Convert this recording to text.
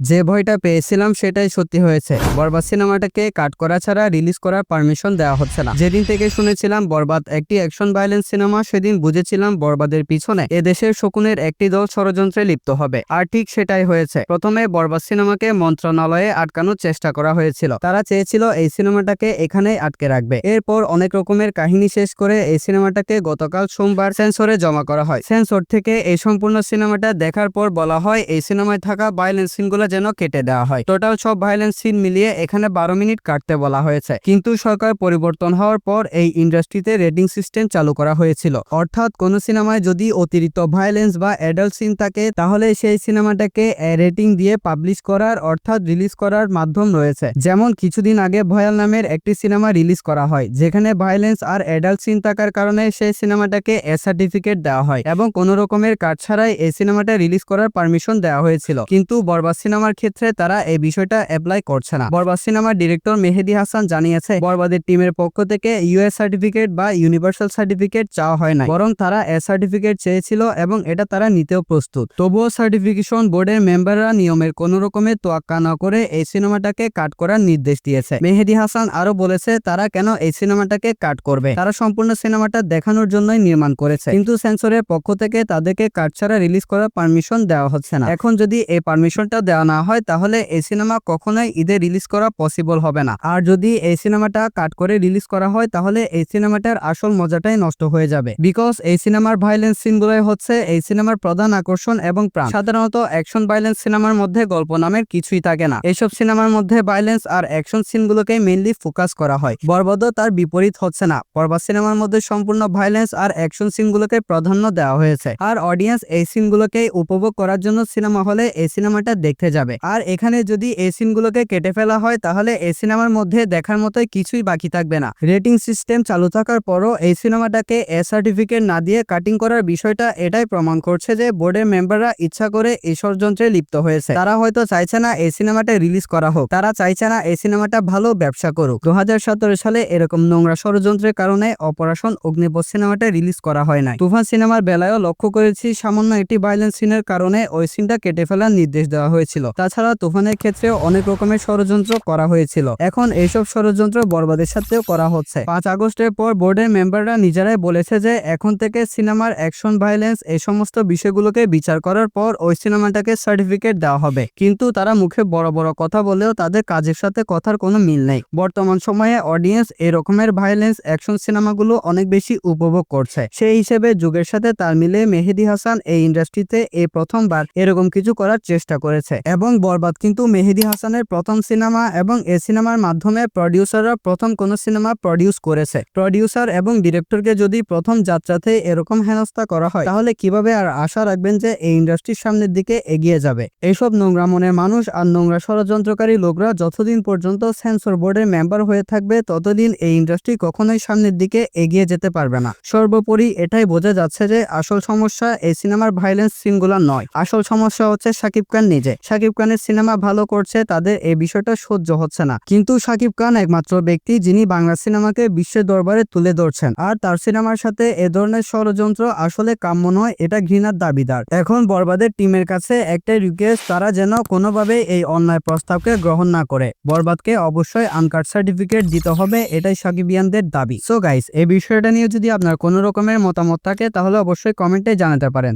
যে ভয়টা পেয়েছিলাম সেটাই সত্যি হয়েছে। বরবাদ সিনেমাটাকে কাট করা ছাড়া রিলিজ করার পারমিশন দেওয়া হচ্ছে না। যেদিন থেকে শুনেছিলাম বরবাদ একটি অ্যাকশন ভায়োলেন্স সিনেমা, সেদিন বুঝেছিলাম বরবাদের পিছনে এদেশের শকুনের একটি দল ষড়যন্ত্রে লিপ্ত হবে। আর ঠিক সেটাই হয়েছে। প্রথমে বরবাদ সিনেমাকে মন্ত্রণালয়ে আটকানোর চেষ্টা করা হয়েছিল। তারা চেয়েছিল এই সিনেমাটাকে এখানেই আটকে রাখবে। এরপর অনেক রকমের কাহিনী শেষ করে এই সিনেমাটাকে গতকাল সোমবার সেন্সরে জমা করা হয়। সেন্সর থেকে এই সম্পূর্ণ সিনেমাটা দেখার পর বলা হয়, এই সিনেমায় থাকা ভায়োলেন্স সিনগুলো যেন কেটে দেওয়া হয়। টোটাল সব ভায়োলেন্স সিন মিলিয়ে এখানে বারো মিনিট কাটতে বলা হয়েছে। কিন্তু সরকার পরিবর্তন হওয়ার পর এই ইন্ডাস্ট্রিতে রেটিং সিস্টেম চালু করা হয়েছিল। অর্থাৎ কোন সিনেমায় যদি অতিরিক্ত ভায়োলেন্স বা অ্যাডাল্ট সিন থাকে, তাহলে সেই সিনেমাটাকে রেটিং দিয়ে পাবলিশ করার অর্থাৎ রিলিজ করার মাধ্যম রয়েছে। যেমন কিছুদিন আগে ভয়াল নামের একটি সিনেমা রিলিজ করা হয়, যেখানে ভায়োলেন্স আর অ্যাডাল্ট সিন থাকার কারণে সেই সিনেমাটাকে এ সার্টিফিকেট দেওয়া হয় এবং কোনো রকমের কাট ছাড়াই এই সিনেমাটা রিলিজ করার পারমিশন দেওয়া হয়েছিল। কিন্তু বরবাদ সিনেমার ক্ষেত্রে তারা এই বিষয়টা অ্যাপ্লাই করছে না। বরবাদ সিনেমার ডিরেক্টর মেহেদি হাসান জানিয়েছে, বরবাদের টিমের পক্ষ থেকে ইউএস সার্টিফিকেট বা ইউনিভার্সাল সার্টিফিকেট চাওয়া হয় না বরং তারা এ সার্টিফিকেট চেয়েছিল এবং এটা তারা নিতেও প্রস্তুত। তবুও সার্টিফিকেশন বোর্ডের মেম্বাররা নিয়মের কোন রকমের তোয়াক্কা না করে এই সিনেমাটাকে কাট করার নির্দেশ দিয়েছে। মেহেদি হাসান আরও বলেছে, তারা কেন এই সিনেমাটাকে কাট করবে? তারা সম্পূর্ণ সিনেমাটা দেখানোর জন্যই নির্মাণ করেছে। কিন্তু সেন্সরের পক্ষ থেকে তাদেরকে কাট ছাড়া রিলিজ করার পারমিশন দেওয়া হচ্ছে না। এখন যদি এই পারমিশনটা দেওয়া না হয়, তাহলে এই সিনেমা কখনোই ঈদে রিলিজ করা পসিবল হবে না। আর যদি এই সিনেমাটা কাট করে রিলিজ করা হয়, তাহলে এই সিনেমাটার আসল মজাটাই নষ্ট হয়ে যাবে। বিকজ এই সিনেমার ভায়োলেন্স সিনগুলোই হচ্ছে এই সিনেমার প্রধান আকর্ষণ এবং প্রাণ। সাধারণত অ্যাকশন ভায়োলেন্স সিনেমার মধ্যে গল্প নামের কিছুই থাকে না। এইসব সিনেমার মধ্যে ভাইলেন্স আর অ্যাকশন সিনগুলোকে মেইনলি ফোকাস করা হয়। বরবদও তার বিপরীত হচ্ছে না। পর্বা সিনেমার মধ্যে সম্পূর্ণ ভায়োলেন্স আর অ্যাকশন সিনগুলোকে প্রাধান্য দেওয়া হয়েছে। আর অডিয়েন্স এই সিনগুলোকে উপভোগ করার জন্য সিনেমা হলে এই সিনেমাটা দেখতে যাবে। আর এখানে যদি এই সিনগুলোকে কেটে ফেলা হয়, তাহলে এই সিনেমার মধ্যে দেখার মতোই কিছুই বাকি থাকবে না। রেটিং সিস্টেম চালু থাকার পরও এই সিনেমাটাকে এ সার্টিফিকেট না দিয়ে কাটিং করার বিষয়টা এটাই প্রমাণ করছে যে বোর্ডের মেম্বাররা ইচ্ছা করে এই ষড়যন্ত্রে লিপ্ত হয়েছে। তারা হয়তো চাইছে না এই সিনেমাটা রিলিজ করা হোক। তারা চাইছে না এই সিনেমাটা ভালো ব্যবসা করুক। দু হাজার সতেরো সালে এরকম নোংরা ষড়যন্ত্রের কারণে অপারেশন অগ্নিপথ সিনেমাটা রিলিজ করা হয় নাই। তুফান সিনেমার বেলায়ও লক্ষ্য করেছি, সামান্য একটি ভায়োলেন্স সিনের কারণে ওই সিনটা কেটে ফেলার নির্দেশ দেওয়া হয়েছিল। তাছাড়া তুফানের ক্ষেত্রেও অনেক রকমের ষড়যন্ত্র করা হয়েছিল। এখন এইসব ষড়যন্ত্র বরবাদের সাথেও করা হচ্ছে। পাঁচ আগস্টের পর বোর্ডের মেম্বাররা নিজেরাই বলেছে যে, এখন থেকে সিনেমার অ্যাকশন, ভায়োলেন্স এই সমস্ত বিষয়গুলোকে বিচার করার পর ওই সিনেমাটাকে সার্টিফিকেট দেওয়া হবে। কিন্তু তারা মুখে বড় বড় কথা বলেও তাদের কাজের সাথে কথার কোনো মিল নেই। বর্তমান সময়ে অডিয়েন্স এরকমের রকমের ভায়োলেন্স অ্যাকশন সিনেমাগুলো অনেক বেশি উপভোগ করছে। সেই হিসেবে যুগের সাথে তাল মিলিয়ে মেহেদি হাসান এই ইন্ডাস্ট্রিতে এই প্রথমবার এরকম কিছু করার চেষ্টা করেছে। এবং বরবাদ। কিন্তু মেহেদি হাসানের প্রথম সিনেমা এবং এ সিনেমার মাধ্যমে প্রডিউসাররা প্রথম কোন সিনেমা প্রডিউস করেছে। প্রডিউসার এবং ডিরেক্টরকে যদি প্রথম যাত্রাতে এরকম হেনস্থা করা হয়, তাহলে কীভাবে আর আশা রাখবেন যে এই ইন্ডাস্ট্রির সামনের দিকে এগিয়ে যাবে? এইসব নোংরা মনের মানুষ আর নোংরা ষড়যন্ত্রকারী লোকরা যতদিন পর্যন্ত সেন্সর বোর্ডের মেম্বার হয়ে থাকবে, ততদিন এই ইন্ডাস্ট্রি কখনোই সামনের দিকে এগিয়ে যেতে পারবে না। সর্বোপরি এটাই বোঝা যাচ্ছে যে আসল সমস্যা এই সিনেমার ভাইলেন্স সিনগুলো নয়। আসল সমস্যা হচ্ছে শাকিব খান নিজে। শাকিব খানের সিনেমা ভালো করছে, তাদের এই বিষয়টা সহ্য হচ্ছে না। কিন্তু শাকিব খান একমাত্র ব্যক্তি যিনি বাংলা সিনেমাকে বিশ্বের দরবারে তুলে ধরছেন। আর তার সিনেমার সাথে এ ধরনের ষড়যন্ত্র আসলে কাম্য নয়, এটা ঘৃণার দাবিদার। এখন বরবাদের টিমের কাছে একটাই রিকোয়েস্ট তারা যেন কোনোভাবে এই অন্যায় প্রস্তাবকে গ্রহণ না করে। বরবাদকে অবশ্যই আনকাট সার্টিফিকেট দিতে হবে, এটাই সাকিবিয়ানদের দাবি। সো গাইস এই বিষয়টা নিয়ে যদি আপনার কোনো রকমের মতামত থাকে, তাহলে অবশ্যই কমেন্টে জানাতে পারেন।